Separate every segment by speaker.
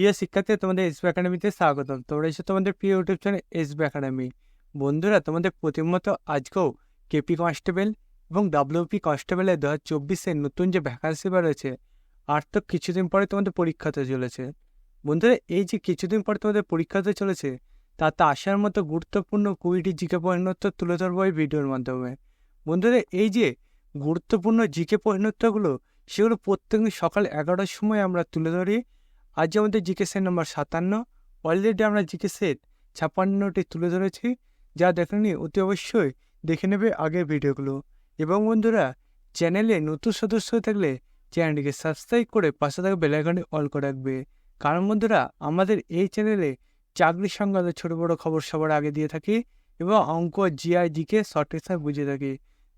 Speaker 1: প্রিয় শিক্ষার্থী তোমাদের এসবি একাডেমিতে স্বাগতম। তোমরা এসে তোমাদের প্রিয় ইউটিউব চ্যানেল এসবি একাডেমি বন্ধুরা, তোমাদের প্রতিমত আজকেও কেপি কনস্টেবল এবং ডাব্লিউপি কনস্টেবলের দু হাজার চব্বিশের নতুন যে ভ্যাকান্সি বেরোয়েছে আর তো কিছুদিন পরে তোমাদের পরীক্ষাতে চলেছে। বন্ধুরা, এই যে কিছুদিন পরে তোমাদের পরীক্ষাতে চলেছে তাতে আসার মতো গুরুত্বপূর্ণ কুড়িটি জিকে পরিণত তুলে ধরবো এই ভিডিওর মাধ্যমে। বন্ধুরা, এই যে গুরুত্বপূর্ণ জিকে পরিণতগুলো, সেগুলো প্রত্যেকদিন সকাল এগারোটার সময় আমরা তুলে ধরি। আজ আমাদের জিকে সেট নম্বর সাতান্ন। অলরেডি আমরা জিকে সেট ছাপ্পান্নটি তুলে ধরেছি, যা দেখেনি অতি অবশ্যই দেখে নেবে আগের ভিডিওগুলো। এবং বন্ধুরা, চ্যানেলে নতুন সদস্য থাকলে চ্যানেলটিকে সাবস্ক্রাইব করে পাশে থাকা বেলাইকনটি অল করে রাখবে। কারণ বন্ধুরা, আমাদের এই চ্যানেলে চাকরি সংক্রান্ত ছোটো বড়ো খবর সবার আগে দিয়ে থাকি এবং অঙ্ক জিআই জিকে শর্ট বুঝিয়ে থাকি।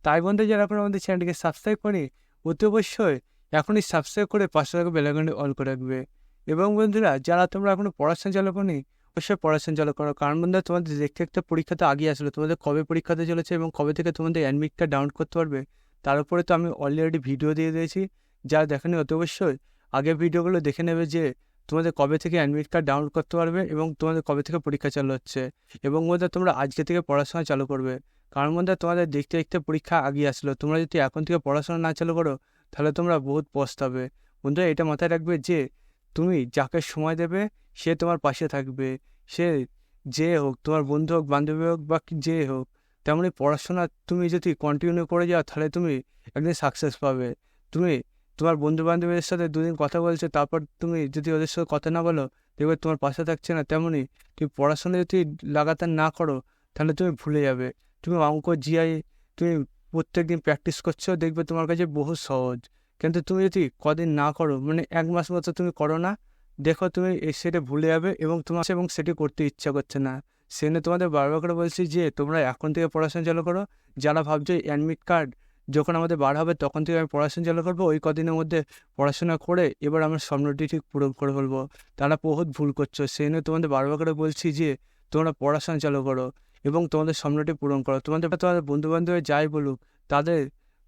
Speaker 1: তাই বন্ধু যারা এখন আমাদের চ্যানেলটিকে সাবস্ক্রাইব করে অতি অবশ্যই এখনই সাবস্ক্রাইব করে পাশে থাকা বেলাইকনটি অল করে রাখবে। এবং বন্ধুরা, যারা তোমরা এখনও পড়াশোনা চালু করনি অবশ্যই পড়াশোনা চালু করো কারণ বন্ধুরা, তোমাদের দেখতে একটা পরীক্ষাতে আগে আসলো। তোমাদের কবে পরীক্ষাতে চলেছে এবং কবে থেকে তোমাদের অ্যাডমিট কার্ড ডাউনলোড করতে পারবে, তার উপরে তো আমি অলরেডি ভিডিও দিয়ে দিয়েছি। যারা দেখেনি অতি অবশ্যই, আগের ভিডিওগুলো দেখে নেবে যে, তোমাদের কবে থেকে অ্যাডমিট কার্ড ডাউনলোড করতে পারবে এবং তোমাদের কবে থেকে পরীক্ষা চালু হচ্ছে। এবং বন্ধুরা, তোমরা আজকে থেকে পড়াশোনা চালু করবে। কারণ বন্ধুরা, তোমাদের দেখতে দেখতে পরীক্ষা আগিয়ে আসলো। তোমরা যদি এখন থেকে পড়াশোনা না চালু করো, তাহলে তোমরা বহুত পস্তাবে। বন্ধুরা, এটা মাথায় রাখবে যে তুমি যাকে সময় দেবে, সে তোমার পাশে থাকবে। সে যে হোক, তোমার বন্ধু হোক, বান্ধবী হোক বা যে হোক, তেমনি পড়াশোনা তুমি যদি কন্টিনিউ করে যাও, তাহলে তুমি একদিন সাকসেস পাবে। তুমি তোমার বন্ধু বান্ধবীদের সাথে দুদিন কথা বলছো, তারপর তুমি যদি ওদের সাথে কথা না বলো, দেখবে তোমার পাশে থাকছে না। তেমনি তুমি পড়াশোনা যদি লাগাতার না করো, তাহলে তুমি ভুলে যাবে। তুমি অঙ্ক জিআই তুমি প্রত্যেক দিন প্র্যাকটিস করছ, দেখবে তোমার কাছে বহু সহজ। কিন্তু তুমি যদি কদিন না করো মানে এক মাস মতো তুমি করো না, দেখো তুমি সেটা ভুলে যাবে এবং তোমার এবং সেটি করতে ইচ্ছা করছে না। সেজন্য তোমাদের বারবার করে বলছি যে, তোমরা এখন থেকে পড়াশোনা চালু করো। যারা ভাবছ অ্যাডমিট কার্ড যখন আমাদের বার হবে, তখন থেকে আমি পড়াশোনা চালু করব। ওই কদিনের মধ্যে পড়াশোনা করে এবার আমার স্বপ্নটি ঠিক পূরণ করে ফেলব। তারা বহুত ভুল করছ। সেই জন্য তোমাদের বারবার করে বলছি যে, তোমরা পড়াশোনা চালু করো এবং তোমাদের স্বপ্নটি পূরণ করো। তোমাদের তোমাদের বন্ধু বান্ধব যাই বলুক, তাদের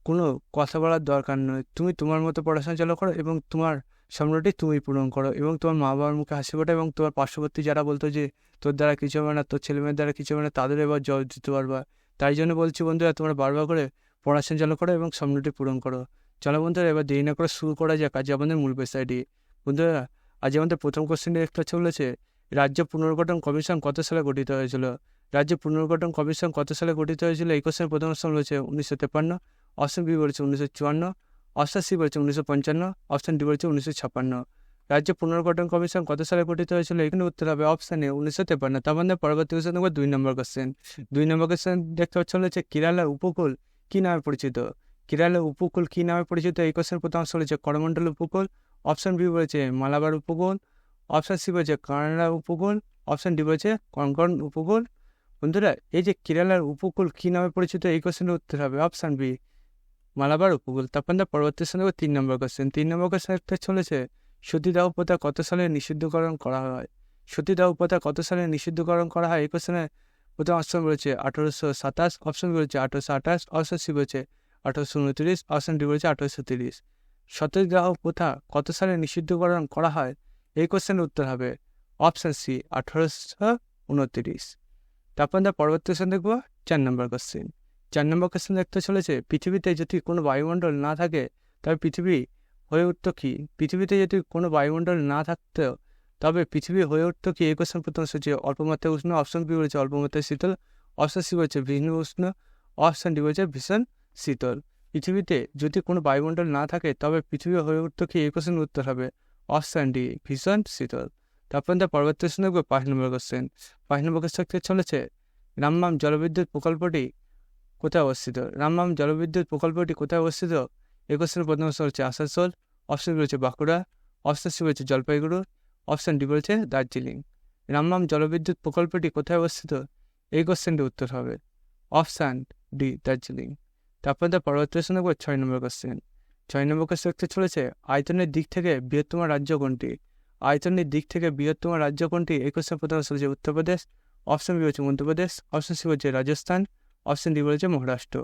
Speaker 1: কোনো কথা বলার দরকার নয়। তুমি তোমার মতো পড়াশোনা চালু করো এবং তোমার স্বপ্নটি তুমি পূরণ করো এবং তোমার মা বাবার মুখে হাসি ফোটা এবং তোমার পার্শ্ববর্তী যারা বলতো যে, তোর দ্বারা কিছু হবে না, তোর ছেলেমেয়ের দ্বারা কিছু হবে না, তাদের এবার জয় দিতে পারবা। তাই জন্য বলছি বন্ধুরা, তোমরা বারবার করে পড়াশোনা চালু করো এবং স্বপ্নটি পূরণ করো। চলো বন্ধুরা, এবার দেরি না করে শুরু করা যাক আজ আমাদের মূল বিষয়টি। বন্ধুরা, আজ আমাদের প্রথম কোশ্চেনটি একটা চলেছে রাজ্য পুনর্গঠন কমিশন কত সালে গঠিত হয়েছিল? রাজ্য পুনর্গঠন কমিশন কত সালে গঠিত হয়েছিল? এই কোশ্চেন প্রথম অপশন রয়েছে উনিশশো তেপান্ন অপশন বি বলেছে উনিশশো চুয়ান্ন অপশন সি বলেছে উনিশশো পঞ্চান্ন অপশন ডি বলেছে উনিশশো ছাপ্পান্ন। রাজ্য পুনর্গঠন কমিশন কত সালে গঠিত হয়েছিল? এখানে উত্তর হবে অপশানে উনিশশো তেপান্ন তার মধ্যে পরবর্তী কোশ্চেন দেখব দুই নম্বর কোশ্চেন দুই নম্বর কোশ্চেন দেখতে পাচ্ছ হচ্ছে কেরালার উপকূল কী নামে পরিচিত? কেরালার উপকূল কী নামে পরিচিত? এই কোশ্চেন প্রথম অপশন রয়েছে করমণ্ডল উপকূল। অপশন বি বলেছে মালাবার উপকূল। অপশন সি বলেছে কানাডা উপকূল। অপশন ডি বলেছে কনকন উপকূল। বন্ধুরা, এই যে কেরালার উপকূল কী নামে পরিচিত? এই কোশ্চেনের উত্তর হবে অপশন বি মালাবার উপকূল আমরা পরবর্তী সঙ্গে তিন নম্বর কোশ্চেন তিন নম্বর কোশ্চেন চলেছে সতীদাহ প্রথা কত সালে নিষিদ্ধকরণ করা হয়? সতীদাহ প্রথা কত সালে নিষিদ্ধকরণ করা হয়? এই কোশ্চেনে প্রথম অপশন বলেছে আঠারোশো সাতাশ অপশন বলেছে আঠারোশো আঠাশ অপশন সি বলেছে আঠারোশো উনত্রিশ অপশন ডি বলেছে আঠারোশো তিরিশ। সতীদাহ প্রথা কত সালে নিষিদ্ধকরণ করা হয়? এই কোশ্চেনের উত্তর হবে অপশন সি, আঠারোশো উনত্রিশ। তারপর আমরা পরবর্তী কোশ্চেন দেখব, চার নম্বর কোশ্চেন চার নম্বর কোশ্চেন দেখতে চলেছে, পৃথিবীতে যদি কোনো বায়ুমণ্ডল না থাকে, তবে পৃথিবী হয়ে উঠতো কি? পৃথিবীতে যদি কোনো বায়ুমণ্ডল না থাকতো, তবে পৃথিবী হয়ে উঠতো কি? এই কোশ্চেন প্রথম হচ্ছে অল্পমাত্রায় উষ্ণ অপশন বি বলেছে অল্পমাত্রায় শীতল অপশন সি বলেছে ভীষণ উষ্ণ অপশন ডি বলেছে ভীষণ শীতল। পৃথিবীতে যদি কোনো বায়ুমণ্ডল না থাকে, তবে পৃথিবী হয়ে উঠতো কি? এই কোশ্চেন উত্তর হবে অপশন ডি ভীষণ শীতল। তারপর তার পরবর্তী দেখব, পাঁচ নম্বর কোশ্চেন পাঁচ নম্বর কোশ্চেন চলেছে রামবাম জলবিদ্যুৎ প্রকল্পটি কোথায় অবস্থিত? রামবাম জলবিদ্যুৎ প্রকল্পটি কোথায় অবস্থিত? এই কোশ্চেনের প্রথম অপশন হচ্ছে আসানসোল অপশন রয়েছে বাঁকুড়া অপশন সি রয়েছে জলপাইগুড়ি অপশন ডি বলছে দার্জিলিং। রামবাম জলবিদ্যুৎ প্রকল্পটি কোথায় অবস্থিত? এই কোশ্চেনটি উত্তর হবে অপশান ডি দার্জিলিং। তারপর তার পরবর্তী প্রশ্ন দেখব ছয় নম্বর কোশ্চেন ছয় নম্বর কোশ্চেন দেখতে চলেছে, আয়তনের দিক থেকে বৃহত্তম রাজ্য কোনটি? আয়তনের দিক থেকে বৃহত্তম রাজ্য কোনটি? এই কোশ্চেন প্রথম হচ্ছে উত্তরপ্রদেশ অপশন বি হচ্ছে মধ্যপ্রদেশ অপশন সি হচ্ছে রাজস্থান অপশন ডি বলেছে মহারাষ্ট্র।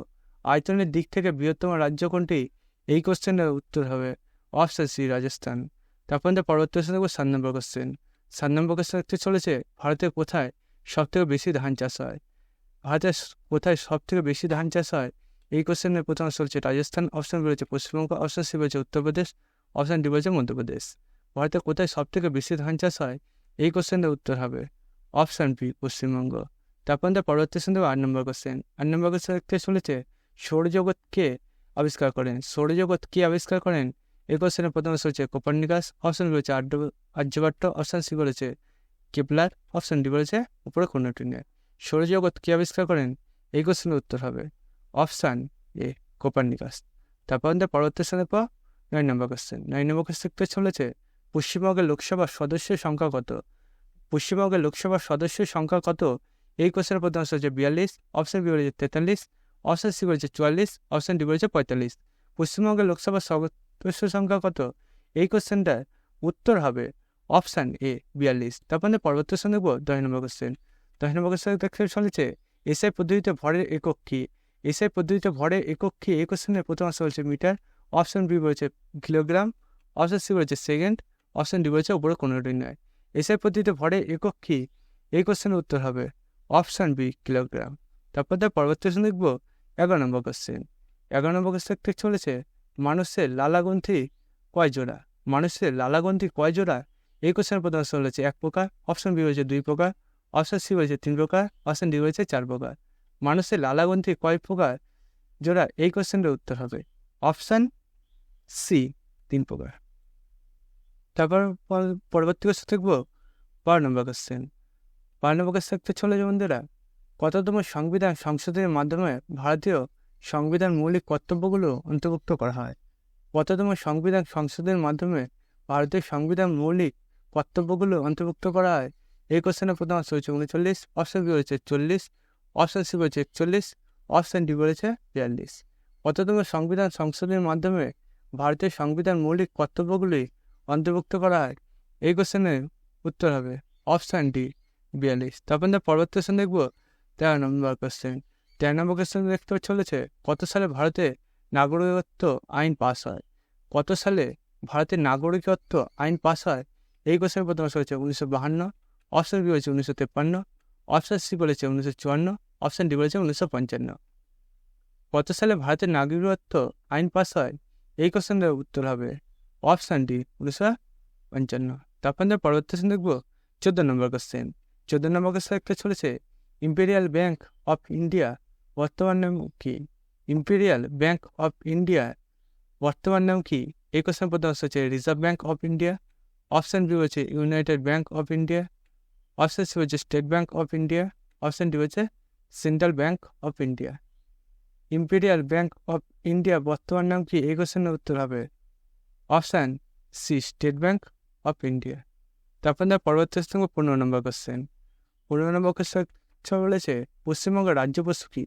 Speaker 1: আয়তনের দিক থেকে বৃহত্তম রাজ্য কোনটি? এই কোশ্চেনের উত্তর হবে অপশন সি রাজস্থান। তারপর আমাদের পরবর্তী কোশ্চেন সাত নম্বর কোশ্চেন সাত নম্বর কোশ্চেন চলেছে ভারতের কোথায় সব থেকে বেশি ধান চাষ হয়? ভারতের কোথায় সব থেকে বেশি ধান চাষ হয়? এই কোশ্চেনের প্রথম অপশন হচ্ছে রাজস্থান অপশন বি রয়েছে পশ্চিমবঙ্গ অপশন সি রয়েছে উত্তরপ্রদেশ অপশন ডি রয়েছে মধ্যপ্রদেশ। ভারতে কোথায় সব থেকে বেশি ধান চাষ হয়? এই কোশ্চেনের উত্তর হবে অপশন বি পশ্চিমবঙ্গ। তারপর আমাদের পরবর্তী দেবো আট নম্বর কোশ্চেন আট নম্বর কোশ্চেন দেখতে চলেছে সৌরজগৎ কে আবিষ্কার করেন? সৌরজগৎ কে আবিষ্কার করেন? এই কোশ্চেনের প্রথম অপশন হচ্ছে কোপার্নিকাস অপশন রয়েছে আর্য, আর্যভট্ট অপশন সি বলেছে কেপলার অপশন ডি বলেছে উপরে কোনটি সৌরজগৎ কে আবিষ্কার করেন? এই কোশ্চেনের উত্তর হবে অপশান এ কোপার্নিকাস। তারপর আমাদের পরবর্তী স্থানের পর নয় নম্বর কোশ্চেন নয় নম্বর কোশ্চেন চলেছে পশ্চিমবঙ্গের লোকসভার সদস্যের সংখ্যা কত? পশ্চিমবঙ্গের লোকসভার সদস্যের সংখ্যা কত? এই কোশ্চেনের প্রথম অপশন হচ্ছে বিয়াল্লিশ অপশন বি বলেছে তেতাল্লিশ অপশন সি বলেছে চুয়াল্লিশ অপশন ডি বলেছে পঁয়তাল্লিশ পশ্চিমবঙ্গের লোকসভার সদস্য সংখ্যা কত? এই কোশ্চেনটার উত্তর হবে অপশান এ বিয়াল্লিশ তারপর আমাদের পরবর্তী স্থান দেখব দশ নম্বর কোশ্চেন দশ নম্বর কোশ্চেন দেখতে চলেছে এসআই পদ্ধতিতে ভরের একক কী? এসআই পদ্ধতিতে ভরের একক কী? এই কোশ্চেনের প্রথম অপশন হচ্ছে মিটার। অপশন বি বলেছে কিলোগ্রাম অপশন সি বলেছে সেকেন্ড অপশন ডি বলেছে উপরে কোনোটি নয়। এসআই পদ্ধতিতে ভরের একক কী? এই কোশ্চেনের উত্তর হবে অপশন বি, কিলোগ্রাম। তারপর তার পরবর্তী প্রশ্ন দেখব, এগারো নম্বর কোশ্চেন এগারো নম্বর কোশ্চেন দেখতে চলেছে, মানুষের লালাগ্রন্থি কয় জোড়া? মানুষের লালাগ্রন্থি কয় জোড়া? এই কোশ্চেনের অপশন রয়েছে এক প্রকার অপশন বি রয়েছে দুই প্রকার অপশন সি রয়েছে তিন প্রকার অপশন ডি রয়েছে চার প্রকার। মানুষের লালাগ্রন্থি কয় প্রকার জোড়া? এই কোশ্চেনের উত্তর হবে অপশান সি তিন প্রকার। তারপর পর- পরবর্তী কোশ্চেন দেখব, বারো নম্বর কোশ্চেন দেখতে চলে যে বন্ধুরা কততম সংবিধান সংশোধনের মাধ্যমে ভারতীয় সংবিধান মৌলিক কর্তব্যগুলো অন্তর্ভুক্ত করা হয়? কততম সংবিধান সংশোধনের মাধ্যমে ভারতীয় সংবিধান মৌলিক কর্তব্যগুলো অন্তর্ভুক্ত করা হয়? এই কোশ্চেনের প্রথম অপশন হচ্ছে উনচল্লিশ, অপশন বি রয়েছে চল্লিশ, অপশন সি একচল্লিশ, অপশন ডি রয়েছে বিয়াল্লিশ। কততম সংবিধান সংশোধনের মাধ্যমে ভারতীয় সংবিধান মৌলিক কর্তব্যগুলি অন্তর্ভুক্ত করা হয়? এই কোশ্চেনের উত্তর হবে অপশান ডি। বিয়াল্লিশ। তারপর আমরা পরবর্তী কোশ্চেন দেখব। তেরো নম্বর কোশ্চেন তেরো নম্বর কোশ্চেন দেখতে চলেছে কত সালে ভারতে নাগরিকত্ব আইন পাস হয়? কত সালে ভারতের নাগরিকত্ব আইন পাস হয়? এই কোশ্চেনের প্রথম হচ্ছে উনিশশো বাহান্ন অপশন বি হয়েছে উনিশশো তেপ্পান্ন অপশন সি বলেছে উনিশশো চুয়ান্ন অপশন ডি বলেছে উনিশশো পঞ্চান্ন। কত সালে ভারতের নাগরিকত্ব আইন পাস হয়? এই কোশ্চেনের উত্তর হবে অপশান ডি, উনিশশো পঞ্চান্ন। তারপর পরবর্তী কোশ্চেন দেখব, চোদ্দ নম্বর কোশ্চেন কোশ্চেন একটা চলেছে ইম্পেরিয়াল ব্যাংক অফ ইন্ডিয়া বর্তমান নাম কি? ইম্পেরিয়াল ব্যাংক অফ ইন্ডিয়া বর্তমান নাম কি? এই কোশ্চেন প্রথম হচ্ছে Reserve Bank of India option B হচ্ছে United Bank of India option C হচ্ছে State Bank of India option D হচ্ছে Central Bank of India Imperial Bank of India বর্তমান নাম কি? এই কোশ্চেনের উত্তর হবে option C State Bank of India তারপর পরবর্তী পনেরো নম্বর কোশ্চেন নম্বর কোশ্চেন বলেছে পশ্চিমবঙ্গের রাজ্য পশু কি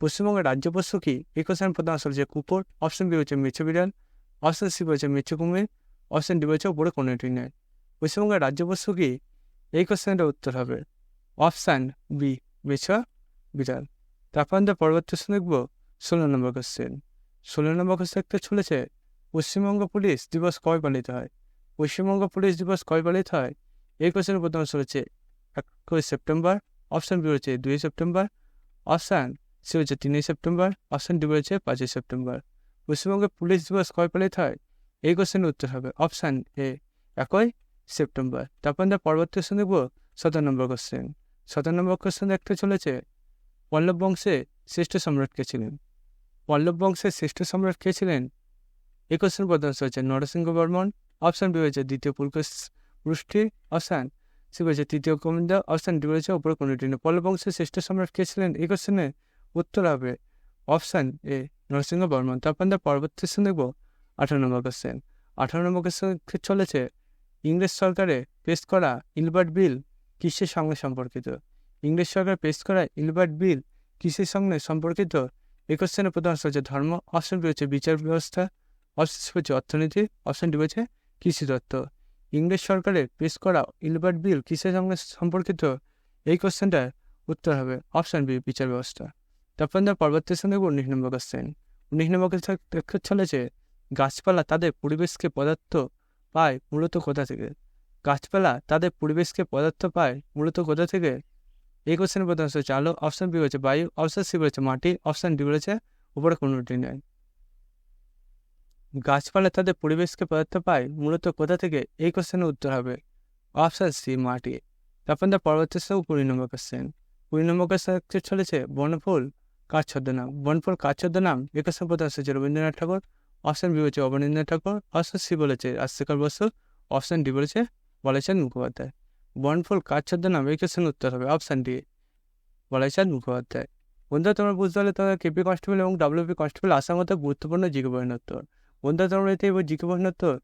Speaker 1: পশ্চিমবঙ্গের রাজ্য পশু কি এই কোশ্চেন প্রথম আসলে হচ্ছে কুকুর, অপশন বি হচ্ছে মেছো বিড়াল, অপশন সি বলছে মেছো কুমির, অপশন ডি বলছে উপরে কোনোটি নয়। পশ্চিমবঙ্গের রাজ্য পশু কি এই কোশ্চেনটার উত্তর হবে অপশান বি মেছো বিড়াল। তারপর আমরা পরবর্তী কোশ্চেন দেখব ষোলো নম্বর কোশ্চেন ষোলো নম্বর কোশ্চেন একটা চলেছে, পশ্চিমবঙ্গ পুলিশ দিবস কয় পালিত হয়? পশ্চিমবঙ্গ পুলিশ দিবস কয় পালিত হয়? এই কোশ্চেনের প্রথম হচ্ছে একুশ সেপ্টেম্বর, অপশন বি রয়েছে দুই সেপ্টেম্বর, অপশান সি হচ্ছে তিনই সেপ্টেম্বর, অপশান ডি রয়েছে পাঁচই সেপ্টেম্বর। পশ্চিমবঙ্গের পুলিশ দিবস কয় পালিত হয়? এই কোশ্চেনের উত্তর হবে অপশান এ, একই সেপ্টেম্বর। তারপর আমরা পরবর্তী কোশ্চেন দেখব সতেরো নম্বর কোশ্চেন সতেরো নম্বর কোশ্চেন দেখতে চলেছে, পল্লব বংশে শ্রেষ্ঠ সম্রাট কে ছিলেন? পল্লব বংশের শ্রেষ্ঠ সম্রাট কে ছিলেন? এই কোশ্চেন প্রথম হচ্ছে নরসিংহ বর্মন, অপশান বি হয়েছে দ্বিতীয় পুলকেশ পৃষ্টি অপশান সি হয়েছে তৃতীয় গোবিন্দ অপশান ডি হয়েছে উপরে কোনোটি নেই পল্লব বংশের শ্রেষ্ঠ সম্রাট কে ছিলেন এই কোশ্চেনে উত্তর হবে অপশান এ নরসিংহ বর্মন তারপর আমরা পরবর্তী কোশ্চেন দেখব আঠারো নম্বর কোশ্চেন আঠারো নম্বর কোশ্চেন চলেছে? ইংরেজ সরকারে পেশ করা ইলবার্ট বিল কিসের সঙ্গে সম্পর্কিত? ইংরেজ সরকার পেশ করা ইলবার্ট বিল কিসের সঙ্গে সম্পর্কিত? এই কোশ্চেনের অপশন হচ্ছে ধর্ম অপশন হচ্ছে বিচার ব্যবস্থা অপশন হচ্ছে অর্থনীতি অপশন ডি হচ্ছে কৃষিতত্ত্ব। ইংরেজ সরকারের পেশ করা ইলবার্ট বিল কিসের সঙ্গে সম্পর্কিত? এই কোশ্চেনটার উত্তর হবে অপশন বি, বিচার ব্যবস্থা। তারপর আমরা পরবর্তী উনিশ নম্বর কোশ্চেন। উনিশ নম্বর কোশ্চেন চলেছে গাছপালা তাদের পরিবেশকে পদার্থ পায় মূলত কোথা থেকে? গাছপালা তাদের পরিবেশকে পদার্থ পায় মূলত কোথা থেকে? এই কোশ্চেনের প্রথম হচ্ছে আলো অপশন বি হচ্ছে বায়ু, অপশন সি বলেছে মাটি, অপশন ডি বলেছে উপরে কোনোটি নেই। গাছপালা তাদের পরিবেশকে পদার্থ পায়, মূলত কোথা থেকে? এই কোশ্চেনের উত্তর হবে অপশন সি, মাটি। তারপর তার পরবর্তী সব কুড়ি নম্বর কোশ্চেন। কুড়ি নম্বর কোশ্চেন চলেছে বনফুল কার ছদ্মনাম বনফুল কার ছদ্মনাম কোশ্চেন প্রথম হচ্ছে রবীন্দ্রনাথ ঠাকুর। অপশন বি বলেছে অবনীন্দ্রনাথ ঠাকুর। অপশন সি বলেছে রাজশেখর বসু। অপশন ডি বলেছে বলেছেন মুখোপাধ্যায়। বনফুল কার ছদ্মনাম এই কোশ্চেন উত্তর হবে অপশন ডি, বলেছেন মুখোপাধ্যায়। বন্ধুরা, তোমরা বুঝতে পারলে তোমরা কেপি কনস্টেবল এবং ডাব্লিউপি কনস্টেবল আসার মতো গুরুত্বপূর্ণ জিকে উত্তর। বন্ধুরা তোমরা এতে এবার জিকে উত্তর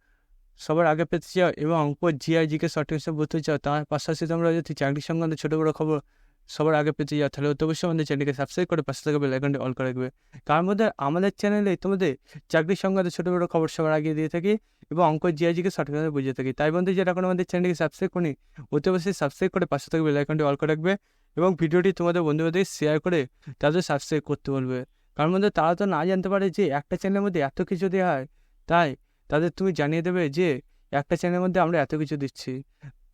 Speaker 1: সবার আগে পেতে চাও এবং অঙ্ক জিআই জিকে সঠিক হিসেবে বুঝতে চাও, তার পাশাপাশি তোমরা যদি চাকরি সংক্রান্ত ছোটো বড়ো খবর সবার আগে পেতে যাও তাহলে অবশ্যই আমাদের চ্যানেলকে সাবস্ক্রাইব করে পাশে থাকা বেল আইকনটি অল করে রাখবে। তার মধ্যে আমাদের চ্যানেলে তোমাদের চাকরি সংক্রান্ত ছোটো বড়ো খবর সবার আগে দিয়ে থাকি এবং অঙ্ক জিআই জিকে সঠিকভাবে বুঝিয়ে থাকি। তাই বন্ধু যেটা এখন আমাদের চ্যানেলকে সাবস্ক্রাইব করি অতি অবশ্যই সাবস্ক্রাইব করে পাশে থাকা বেল আইকনটি অল করে রাখবে এবং ভিডিওটি তোমাদের বন্ধুদের শেয়ার করে তাদের সাবস্ক্রাইব করতে বলবে। কারণ মধ্যে তারা তো না জানতে পারে যে একটা চ্যানেলের মধ্যে এত কিছু দেওয়া হয়। তাই তাদের তুমি জানিয়ে দেবে যে একটা চ্যানেলের মধ্যে আমরা এত কিছু দিচ্ছি।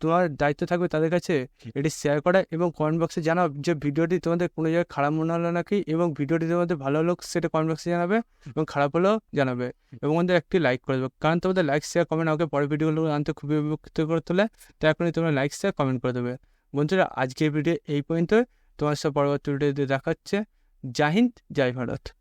Speaker 1: তোমার দায়িত্ব থাকবে তাদের কাছে এটি শেয়ার করা এবং কমেন্ট বক্সে জানাও যে ভিডিওটি তোমাদের কোনো জায়গায় খারাপ মনে হলো নাকি এবং ভিডিওটি তোমাদের ভালো হলো সেটা কমেন্ট বক্সে জানাবে এবং খারাপ হলেও জানাবে। এবং আমাদের একটি লাইক করে দেবে কারণ তোমাদের লাইক শেয়ার কমেন্ট আমাকে পরের ভিডিওগুলো আনতে খুবই উপকৃত করে তোলে। তাই এখনই তোমরা লাইক শেয়ার কমেন্ট করে দেবে। বন্ধুরা, আজকের ভিডিও এই পর্যন্ত তোমার সব পরবর্তী ভিডিওতে জাহিন্দ জয় ভারত।